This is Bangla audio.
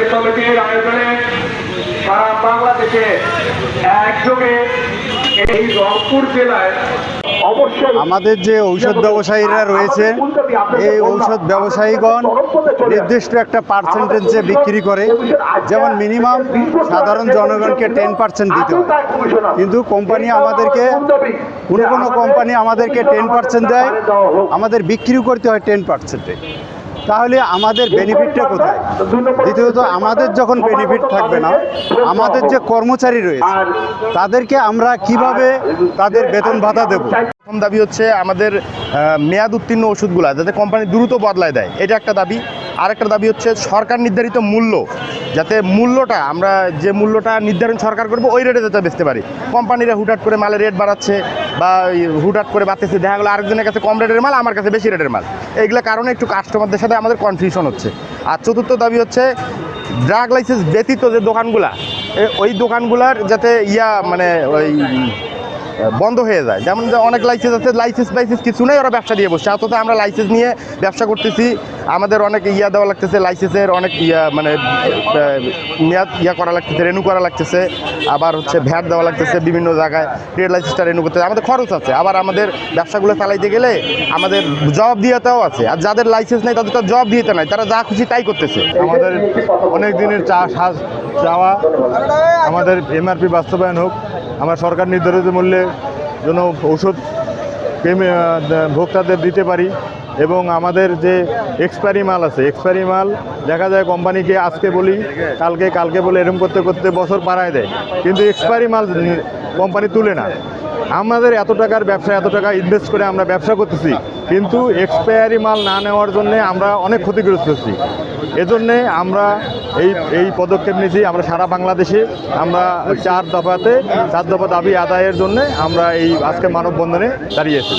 ব্যবসায়ী সমিতির আয়োজনে সারা বাংলাদেশে একযোগে এই রংপুর জেলায় আমাদের যে ঔষধ ব্যবসায়ীরা রয়েছে এই ঔষধ ব্যবসায়ীগণ নির্দিষ্ট একটা পার্সেন্টেজে বিক্রি করে যেমন মিনিমাম সাধারণ জনগণকে টেন পার্সেন্ট দিতে হয়। কিন্তু কোম্পানি আমাদেরকে কোনো কোনো কোম্পানি আমাদেরকে টেন পার্সেন্ট দেয় আমাদের বিক্রিও করতে হয় টেন পার্সেন্টে তাহলে আমাদের বেনিফিটটা কোথায়? দ্বিতীয়ত, আমাদের যখন বেনিফিট থাকবে না, আমাদের যে কর্মচারী রয়েছে, তাদেরকে আমরা কীভাবে তাদের বেতন ভাতা দেব? প্রথম দাবি হচ্ছে আমাদের মেয়াদ উত্তীর্ণ ওষুধগুলো যাতে কোম্পানি দ্রুত বদলায় দেয়, এটা একটা দাবি। আরেকটা দাবি হচ্ছে সরকার নির্ধারিত মূল্য, যাতে মূল্যটা, আমরা যে মূল্যটা নির্ধারণ সরকার করব, ওই রেটে যাতে বেচতে পারি। কোম্পানিরা হুটহাট করে মালের রেট বাড়াচ্ছে, বা হুটহাট করে বাড়তেছে, দেখা গেলো আরেকজনের কাছে কম রেটের মাল, আমার কাছে বেশি রেটের মাল। এইগুলো কারণে একটু কাস্টমারদের সাথে আমাদের কনফিউশন হচ্ছে। আর চতুর্থ দাবি হচ্ছে ড্রাগ লাইসেন্স ব্যতীত যে দোকানগুলা ওই দোকানগুলার যাতে ইয়া মানে ওই বন্ধ হয়ে যায়। যেমন অনেক লাইসেন্স আছে লাইসেন্স লাইসেন্স কিছু নেই, ওরা ব্যবসা দিয়ে বসছে অথচ আমরা লাইসেন্স নিয়ে ব্যবসা করতেছি। আমাদের অনেক ইয়া দেওয়া লাগতেছে লাইসেন্সের অনেক ইয়া মানে মেয়াদ ইয়া করা লাগতেছে রেনু করা লাগতেছে। আবার হচ্ছে ভ্যাট দেওয়া লাগতেছে বিভিন্ন জায়গায় ট্রেড লাইসেন্সটা রেনু করতে। আমাদের খরচ আছে। আবার আমাদের ব্যবসাগুলো চালাইতে গেলে আমাদের জব দিয়েতেও আছে। আর যাদের লাইসেন্স নেই, তাদের তো জব দিতে নাই। তারা যা খুশি তাই করতেছে। আমাদের অনেক দিনের চা চাওয়া আমাদের এমআরপি বাস্তবায়ন হোক আমরা সরকার নির্ধারিত মূল্যে যেন ওষুধ ভোক্তাদের দিতে পারি এবং আমাদের যে এক্সপায়ারি মাল আছে এক্সপায়ারি মাল দেখা যায় কোম্পানিকে আজকে বলি, কালকে কালকে বলে এরকম করতে করতে বছর পাড়ায় দেয়। কিন্তু এক্সপায়ারি মাল কোম্পানি তুলে না। আমাদের এত টাকার ব্যবসা, এত টাকা ইনভেস্ট করে আমরা ব্যবসা করতেছি, কিন্তু এক্সপায়ারি মাল না নেওয়ার জন্য আমরা অনেক ক্ষতিগ্রস্ত হচ্ছি। এজন্যে আমরা এই এই পদক্ষেপ নিয়েছি আমরা সারা বাংলাদেশে। আমরা চার দফাতে, চার দফা দাবি আদায়ের জন্য আমরা এই আজকে মানববন্ধনে দাঁড়িয়েছি